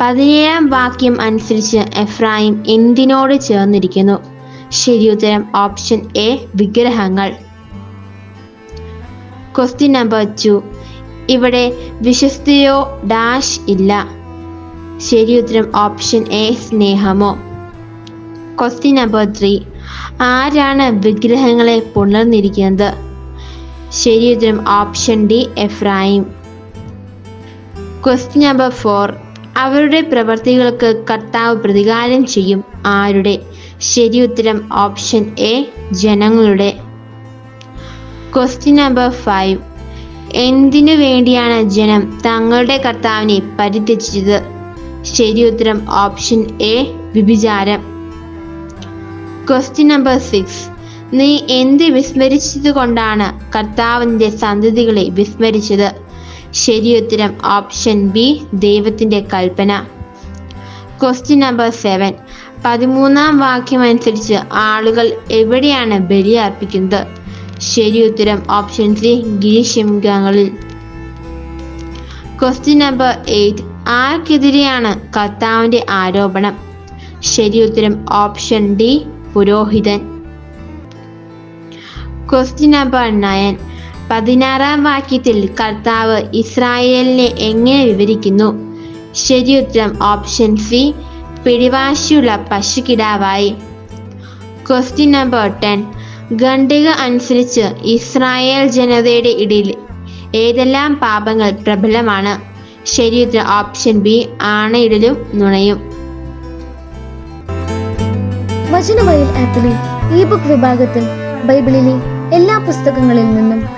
പതിനേഴാം വാക്യം അനുസരിച്ച് എഫ്രായിം എന്തിനോട് ചേർന്നിരിക്കുന്നു? ശരിയുത്തരം ഓപ്ഷൻ എ വിഗ്രഹങ്ങൾ. ക്വസ്റ്റ്യൻ നമ്പർ ടു ഇവിടെ വിശ്വസ്തയോ ഡാഷ് ഇല്ല. ശരിയുത്തരം ഓപ്ഷൻ എ സ്നേഹമോ. ക്വസ്റ്റ്യൻ നമ്പർ ത്രീ ആരാണ് വിഗ്രഹങ്ങളെ പുണർന്നിരിക്കുന്നത്? ശരിയുത്തരം option D Ephraim. Question number four അവരുടെ പ്രവർത്തികൾക്ക് കർത്താവ് പ്രതികാരം ചെയ്യും. ആരുടെ? ശരി ഉത്തരം ഓപ്ഷൻ എ ജനങ്ങളുടെ. ക്വസ്റ്റ്യൻ നമ്പർ ഫൈവ് എന്തിനു വേണ്ടിയാണ് ജനം തങ്ങളുടെ കർത്താവിനെ പരിത്യജിച്ചത്? ഉത്തരം ഓപ്ഷൻ എ വിഭിചാരം ക്വസ്റ്റ്യൻ നമ്പർ സിക്സ് നീ എന്ത് വിസ്മരിച്ചത് കൊണ്ടാണ് കർത്താവിന്റെ സന്തതികളെ വിസ്മരിച്ചത്? ശരിയുത്തരം ഓപ്ഷൻ ബി ദൈവത്തിന്റെ കൽപ്പന. ക്വസ്റ്റ്യൻ നമ്പർ സെവൻ പതിമൂന്നാം വാക്യം അനുസരിച്ച് ആളുകൾ എവിടെയാണ് ബലി അർപ്പിക്കുന്നത്? ശരിയുത്തരം ഓപ്ഷൻ സി ഗിരിശിംഗങ്ങളിൽ ക്വസ്റ്റ്യൻ നമ്പർ എയ്റ്റ് ആർക്കെതിരെയാണ് കർത്താവിന്റെ ആരോപണം? ശരിയുത്തരം ഓപ്ഷൻ ഡി പുരോഹിതൻ. ക്വസ്റ്റ്യൻ നമ്പർ നയൻ പതിനാറാം വാക്യത്തിൽ കർത്താവ് ഇസ്രായേലിനെ എങ്ങനെ വിവരിക്കുന്നു? ശരിയുത്തരം ഓപ്ഷൻ സി പിടിവാശിയുള്ള പശുക്കിടാവായി. ക്വസ്റ്റ്യൻ നമ്പർ ടെൻ ഖണ്ഡിക അനുസരിച്ച് ഇസ്രായേൽ ജനതയുടെ ഇടയിൽ ഏതെല്ലാം പാപങ്ങൾ പ്രബലമാണ്? ശരിയുത്തരം ഓപ്ഷൻ ബി ആണയിടലും നുണയും. വചനവയൽ ആപ്പിലെ ഇ ബുക്ക് വിഭാഗത്തിൽ ബൈബിളിലെ എല്ലാ പുസ്തകങ്ങളിൽ നിന്നും